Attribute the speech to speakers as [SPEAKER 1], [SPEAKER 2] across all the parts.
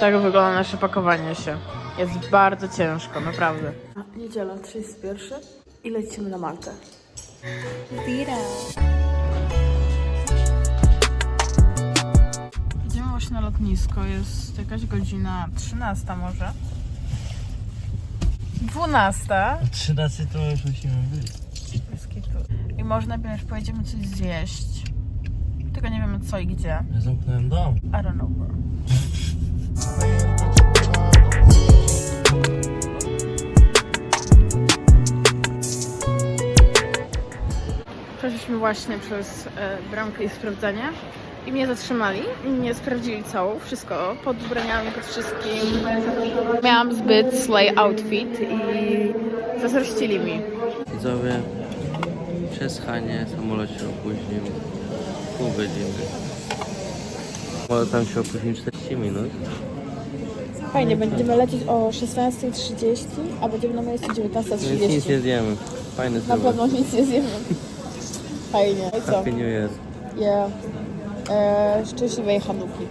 [SPEAKER 1] Tak wygląda nasze pakowanie się. Jest bardzo ciężko, naprawdę. Niedziela, 31 i lecimy na Maltę. Idziemy właśnie na lotnisko. Jest jakaś godzina 13 może. 12.
[SPEAKER 2] 13 to już musimy być.
[SPEAKER 1] I może najpierw pojedziemy coś zjeść. Tylko nie wiemy co i gdzie.
[SPEAKER 2] Ja zamknąłem dom.
[SPEAKER 1] I don't know where. Przeszliśmy właśnie przez e, bramkę i sprawdzenie i mnie zatrzymali. Mnie sprawdzili całą, wszystko, pod ubraniami, pod wszystkim. Miałam zbyt slay outfit i zazdrościli mi.
[SPEAKER 2] Widzowie, przez Hanie samolot się opóźnił pół godziny. Może tam się opóźnił 40 minut.
[SPEAKER 1] Fajnie, będziemy lecieć o 16.30, a będziemy na miejscu
[SPEAKER 2] Więc nic
[SPEAKER 1] 19.30.
[SPEAKER 2] nie zjemy. Fajny
[SPEAKER 1] Na pewno nic nie zjemy. Fajnie. No i co?
[SPEAKER 2] Happy New Year.
[SPEAKER 1] Yeah. E, szczęśliwej Hanuki.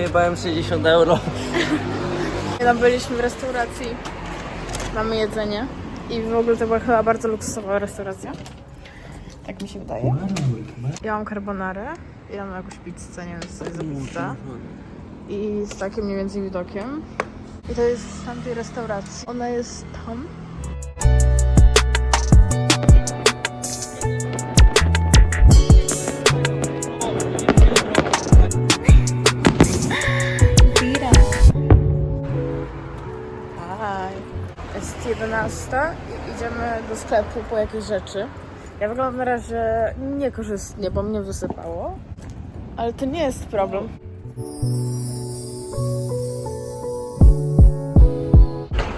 [SPEAKER 2] Już przejebałem 60 euro.
[SPEAKER 1] Tam byliśmy w restauracji. Mamy jedzenie. I w ogóle to była chyba bardzo luksusowa restauracja. Tak mi się wydaje. Ja mam carbonarę. Ja mam jakąś pizzę, nie wiem co to jest za pizza. I z takim mniej więcej widokiem. I to jest z tamtej restauracji. Ona jest tam. 11 i idziemy do sklepu po jakieś rzeczy. Ja wyglądam na razie niekorzystnie, bo mnie wysypało. Ale to nie jest problem.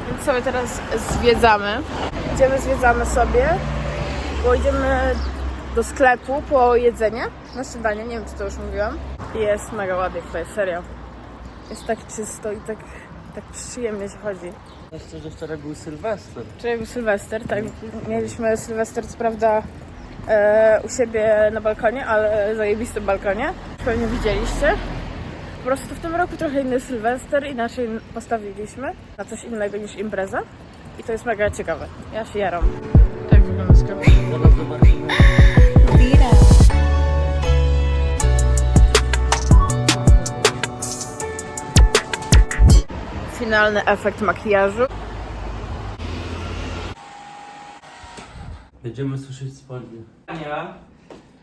[SPEAKER 1] Więc sobie teraz zwiedzamy. Idziemy, zwiedzamy sobie, bo idziemy do sklepu po jedzenie na śniadanie. Nie wiem, czy to już mówiłam. Jest mega ładnie tutaj, serio. Jest tak czysto i tak, tak przyjemnie się chodzi.
[SPEAKER 2] Jeszcze, że wczoraj był Sylwester.
[SPEAKER 1] Wczoraj był Sylwester, tak. Mieliśmy Sylwester, co prawda, e, u siebie na balkonie, ale zajebistym balkonie. Pewnie widzieliście. Po prostu w tym roku trochę inny Sylwester, inaczej postawiliśmy na coś innego niż impreza. I to jest mega ciekawe. Ja się jaram. Tak wygląda sklep.
[SPEAKER 2] Zaraz zobaczymy.
[SPEAKER 1] Finalny efekt makijażu.
[SPEAKER 2] Będziemy suszyć spodnie. Ania,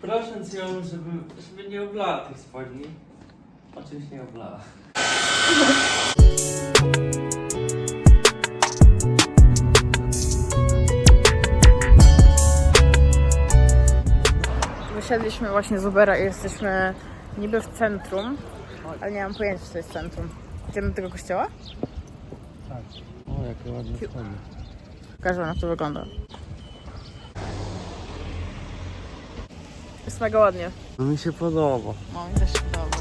[SPEAKER 2] proszę ją, żeby, żeby nie oblała tych spodni. Oczywiście nie oblała.
[SPEAKER 1] Wysiedliśmy właśnie z Ubera i jesteśmy niby w centrum, ale nie mam pojęcia, to jest centrum. Idziemy do tego kościoła?
[SPEAKER 2] O, jakie ładne spodnie.
[SPEAKER 1] Pokażę wam, jak to wygląda. Jest mega ładnie.
[SPEAKER 2] No mi się podoba.
[SPEAKER 1] No, mi też się podoba.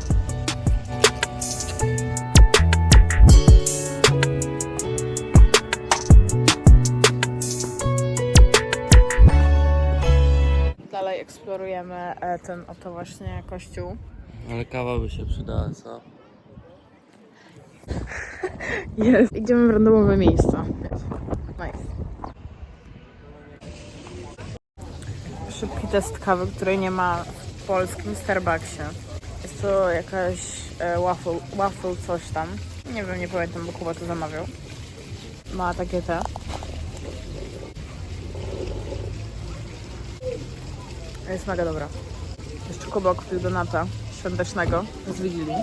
[SPEAKER 1] Dalej eksplorujemy e, ten oto właśnie kościół.
[SPEAKER 2] Ale kawa by się przydała, co?
[SPEAKER 1] Jest. Idziemy w randomowe miejsca. Nice. Szybki test kawy, której nie ma w polskim Starbucksie. Jest to jakaś e, waffle, waffle coś tam. Nie wiem, nie pamiętam, bo Kuba to zamawiał. Ma takie te. Jest mega dobra. Jeszcze Kuba kupił donata świątecznego z Wigilii.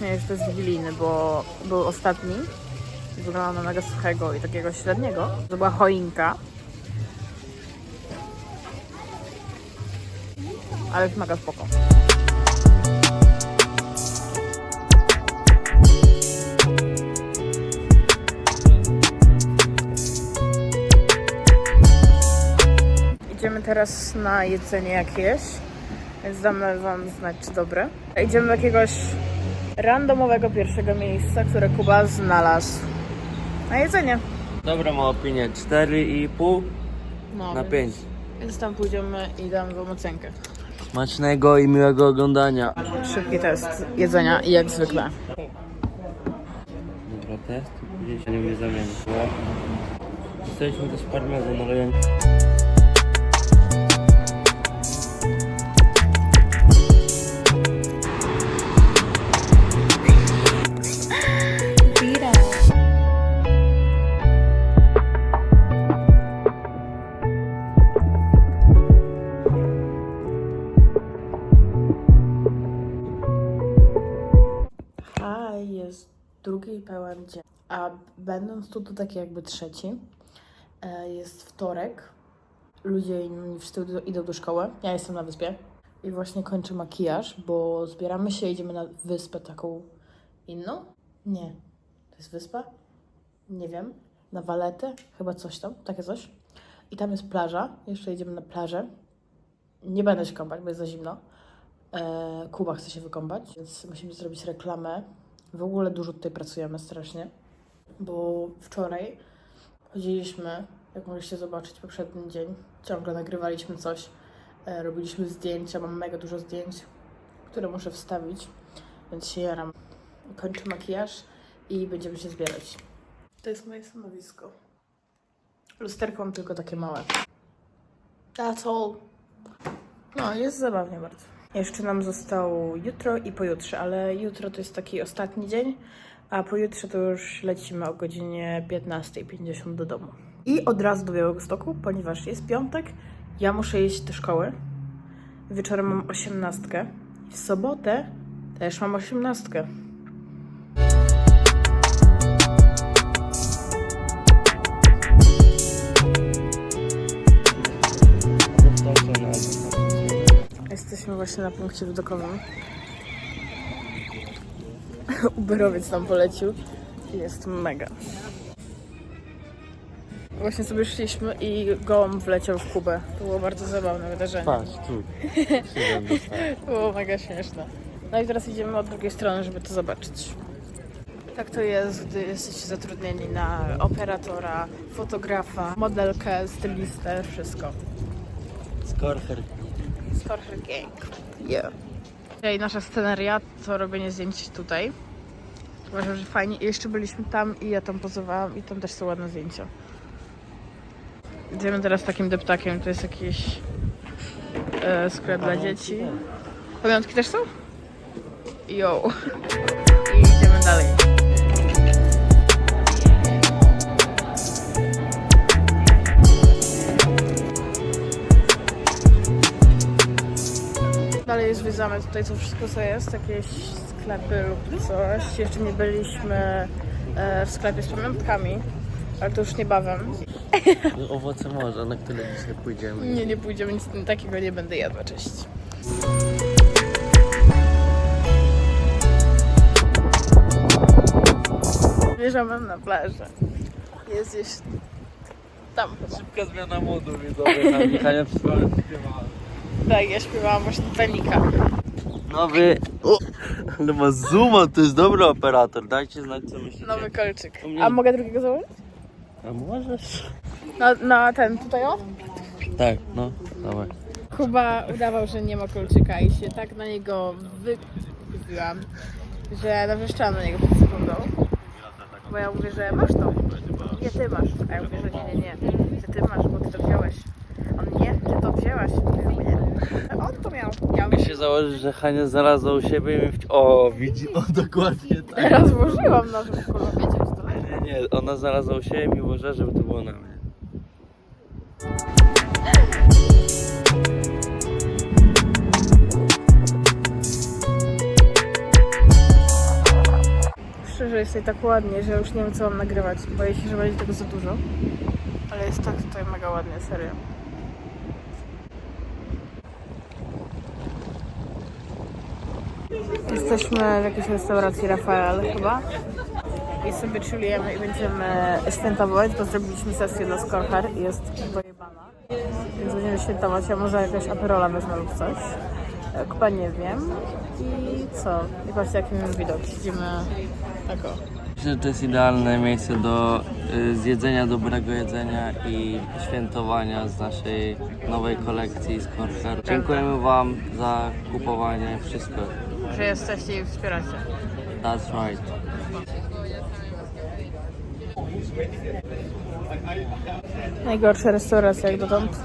[SPEAKER 1] Śmieję, że to jest wigilijny, bo był ostatni. Wyglądał na mega suchego i takiego średniego. To była choinka. Ale jest mega spoko. idziemy teraz na jedzenie jakieś, więc damy wam znać, czy dobre. Idziemy do jakiegoś randomowego pierwszego miejsca, które Kuba znalazł na jedzenie.
[SPEAKER 2] Dobra, ma opinię 4,5
[SPEAKER 1] No,
[SPEAKER 2] na
[SPEAKER 1] więc-
[SPEAKER 2] 5.
[SPEAKER 1] Więc tam pójdziemy i damy wam ocenkę.
[SPEAKER 2] Smacznego i miłego oglądania.
[SPEAKER 1] Szybki test jedzenia i jak zwykle.
[SPEAKER 2] Dobra, test. Się nie zamienić. Dostaliśmy też parmezan, ale ja nie...
[SPEAKER 1] jest drugi pełen dzień. A będąc tu, to taki jakby trzeci. E, Jest wtorek. Ludzie inni wszyscy idą- do szkoły. Ja jestem na wyspie. I właśnie kończę makijaż, bo zbieramy się idziemy na wyspę taką inną. Nie. To jest wyspa? Nie wiem. Na Waletę? Chyba coś tam. Takie coś. I tam jest plaża. Jeszcze idziemy na plażę. Nie będę się kąpać, bo jest za zimno. E, Kuba chce się wykąpać, więc musimy zrobić reklamę. W ogóle dużo tutaj pracujemy strasznie, bo wczoraj chodziliśmy, jak mogliście zobaczyć poprzedni dzień, ciągle nagrywaliśmy coś, e, robiliśmy zdjęcia, mam mega dużo zdjęć, które muszę wstawić, więc się jaram. Kończę makijaż i będziemy się zbierać. To jest moje stanowisko. Lusterko mam tylko takie małe. That's all. No, jest zabawnie bardzo. Jeszcze nam zostało jutro i pojutrze, ale jutro to jest taki ostatni dzień, a pojutrze to już lecimy o godzinie 15.50 do domu. I od razu do Białegostoku, ponieważ jest piątek, ja muszę iść do szkoły. Wieczorem mam osiemnastkę. W sobotę też mam osiemnastkę. Jesteśmy właśnie na punkcie widokowym. Uberowiec nam polecił. Jest mega. Właśnie sobie szliśmy i gołąb wleciał w Kubę. To było bardzo zabawne wydarzenie.
[SPEAKER 2] Patrz, tu.
[SPEAKER 1] Było mega śmieszne. No i teraz idziemy od drugiej strony, żeby to zobaczyć. Tak to jest, gdy jesteście zatrudnieni na operatora, fotografa, modelkę, stylistę, wszystko.
[SPEAKER 2] Skorcher.
[SPEAKER 1] Skorcher Gang. Yeah. I nasza sceneria to robienie zdjęć tutaj. Uważam, że fajnie. I jeszcze byliśmy tam i ja tam pozowałam i tam też są ładne zdjęcia. Idziemy teraz takim deptakiem. To jest jakiś e, sklep dla dzieci. Pamiątki też są? Yo. I idziemy dalej. Dalej zwiedzamy tutaj co wszystko co jest, jakieś sklepy lub coś. Jeszcze nie byliśmy e, w sklepie z pamiątkami, ale to już niebawem.
[SPEAKER 2] Owoce morza, na które dzisiaj pójdziemy.
[SPEAKER 1] Nie, nie pójdziemy, nic takiego nie będę jadła, cześć. Bierzemy na plażę. Jest gdzieś tam chyba.
[SPEAKER 2] Szybka zmiana modu, widzowie. Tam Michania przyszła
[SPEAKER 1] Tak, ja śpiewałam właśnie Titanica.
[SPEAKER 2] Nowy... O! Ale ma zooma, to jest dobry operator. Dajcie znać, co myślicie.
[SPEAKER 1] Nowy kolczyk. A mogę drugiego założyć?
[SPEAKER 2] A możesz?
[SPEAKER 1] Na, na ten tutaj o?
[SPEAKER 2] Tak, no, dawaj.
[SPEAKER 1] Kuba udawał, że nie ma kolczyka i się tak na niego wykupiłam, że nawrzeszczałam na niego przed sekundą. Bo ja mówię, że masz to. Nie, ty masz. A ja mówię, że nie, nie, nie. Ty, ty masz, bo ty to wziąłeś. On nie, ty to wzięłaś. Ja On to miał. Ja mówię,
[SPEAKER 2] Jak się założy, że Hania znalazła u siebie i mi wci- O, widzi, o dokładnie tak.
[SPEAKER 1] teraz włożyłam na to, kurwa, wiecie, że to.
[SPEAKER 2] Nie, nie, ona znalazła u siebie i mi uważa, żeby to było na mnie.
[SPEAKER 1] Szczerze jest tutaj tak ładnie, że już nie wiem co mam nagrywać. Boję się, że będzie tego za dużo. Ale jest tak tutaj mega ładnie, serio. Jesteśmy w jakiejś restauracji Rafael chyba. I sobie chillujemy i będziemy świętować, bo zrobiliśmy sesję dla Skorcher i jest bana. Więc będziemy świętować, ja może jakiegoś aperola wezmę lub coś. E, Chyba nie wiem. I co? I patrzcie jaki mamy widok. Siedzimy tak.
[SPEAKER 2] Myślę, że to jest idealne miejsce do y, zjedzenia dobrego jedzenia i świętowania z naszej nowej kolekcji z Corsair. Dziękujemy Wam za kupowanie, wszystko.
[SPEAKER 1] Że jesteście i wspieracie.
[SPEAKER 2] That's right.
[SPEAKER 1] Najgorsza restauracja jak dotąd.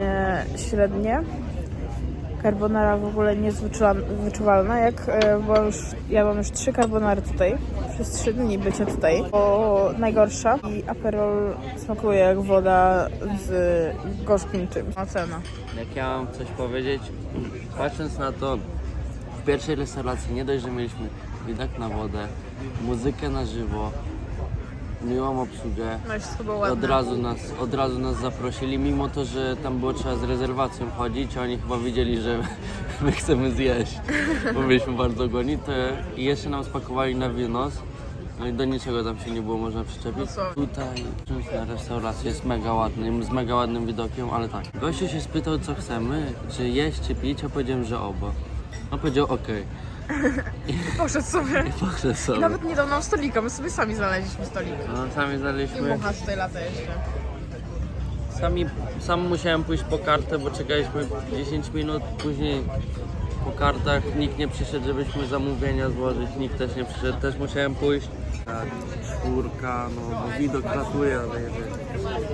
[SPEAKER 1] E, średnie. Carbonara w ogóle niezwyczuwalna, jak e, bo już, ja mam już trzy carbonary tutaj, przez trzy dni bycia tutaj. Bo najgorsza i aperol smakuje jak woda z gorzkim tym. Ocena.
[SPEAKER 2] Jak ja mam coś powiedzieć, patrząc na to, pierwszej restauracji nie dość, że mieliśmy widok na wodę, muzykę na żywo, miłą obsługę,
[SPEAKER 1] No wszystko było
[SPEAKER 2] od
[SPEAKER 1] ładne.
[SPEAKER 2] razu, nas, od razu nas zaprosili, mimo to, że tam było trzeba z rezerwacją chodzić, oni chyba wiedzieli, że my chcemy zjeść, bo byliśmy bardzo głodni, to i jeszcze nam spakowali na wynos, no i do niczego tam się nie było można przyczepić.
[SPEAKER 1] co?
[SPEAKER 2] Tutaj na restauracji jest mega ładny, z mega ładnym widokiem, ale tak. Gościu się spytał co chcemy, czy jeść, czy pić, a powiedziałem, że oba. On powiedział okej.
[SPEAKER 1] Poszedł sobie.
[SPEAKER 2] I poszedł sobie.
[SPEAKER 1] I nawet nie dał nam stolika, my sobie sami znaleźliśmy stolik.
[SPEAKER 2] No, sami
[SPEAKER 1] I
[SPEAKER 2] znaleźliśmy.
[SPEAKER 1] mucha tutaj lata jeszcze.
[SPEAKER 2] Sami, sam musiałem pójść po kartę, bo czekaliśmy 10 minut, później po kartach nikt nie przyszedł, żebyśmy zamówienia złożyć, nikt też nie przyszedł, też musiałem pójść. Tak, czwórka, no bo widok ratuje, ale jeżeli...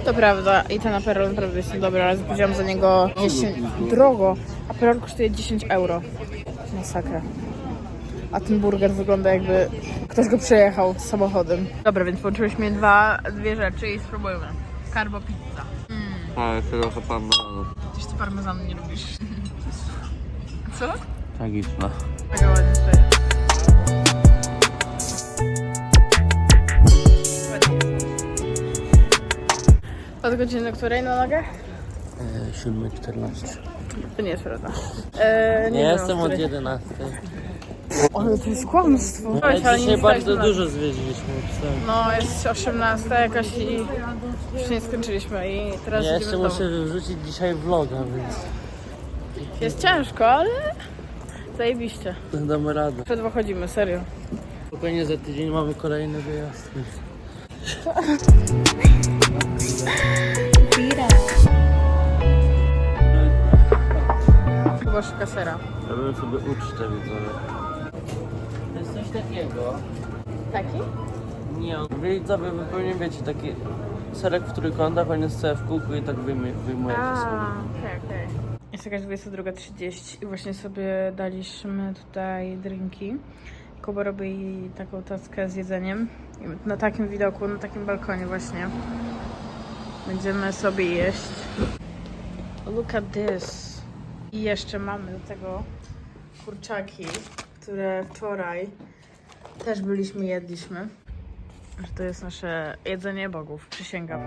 [SPEAKER 1] To prawda i ten aperol naprawdę jest dobry, ale zapłaciłam za niego 10... drogo. Aperol kosztuje 10 euro. Masakra. A ten burger wygląda jakby ktoś go przejechał samochodem. Dobra, więc połączyliśmy dwa, dwie rzeczy i spróbujmy. Carbo pizza.
[SPEAKER 2] A, jeszcze trochę pan
[SPEAKER 1] Tyś ty parmezanu nie lubisz. Co?
[SPEAKER 2] Tragiczna.
[SPEAKER 1] Mega ładnie tutaj. Od godziny której na nogach?
[SPEAKER 2] E, 7.14.
[SPEAKER 1] To nie jest prawda. E,
[SPEAKER 2] Nie
[SPEAKER 1] wiem,
[SPEAKER 2] jestem
[SPEAKER 1] o
[SPEAKER 2] od
[SPEAKER 1] której.
[SPEAKER 2] 11.
[SPEAKER 1] Ale to jest kłamstwo.
[SPEAKER 2] Ale
[SPEAKER 1] ale nie
[SPEAKER 2] dzisiaj
[SPEAKER 1] wstałeś
[SPEAKER 2] bardzo
[SPEAKER 1] na-
[SPEAKER 2] dużo zwiedziliśmy. pisałem.
[SPEAKER 1] No, jest 18 jakaś i już nie skończyliśmy i teraz
[SPEAKER 2] Ja
[SPEAKER 1] idziemy
[SPEAKER 2] jeszcze muszę
[SPEAKER 1] domu.
[SPEAKER 2] wrzucić dzisiaj vloga, więc
[SPEAKER 1] Jest ciężko, ale zajebiście.
[SPEAKER 2] damy radę.
[SPEAKER 1] Przed chodzimy, serio.
[SPEAKER 2] Spokojnie za tydzień mamy kolejny wyjazd.
[SPEAKER 1] Szuka sera.
[SPEAKER 2] Robimy sobie ucztę widzowie. To jest coś takiego.
[SPEAKER 1] Taki?
[SPEAKER 2] Nie, widzowie wy pewnie wiecie, taki serek w trójkątach, on jest cały w kółku i tak wyjmuje, wyjmujecie sobie.
[SPEAKER 1] okej, okej. Jest jakaś 22.30 i właśnie sobie daliśmy tutaj drinki. Kuba robi taką taskę z jedzeniem. I Na takim widoku, na takim balkonie właśnie. Będziemy sobie jeść. Look at this. I jeszcze mamy do tego kurczaki, które wczoraj też byliśmy, jedliśmy. To jest nasze jedzenie bogów, przysięgam.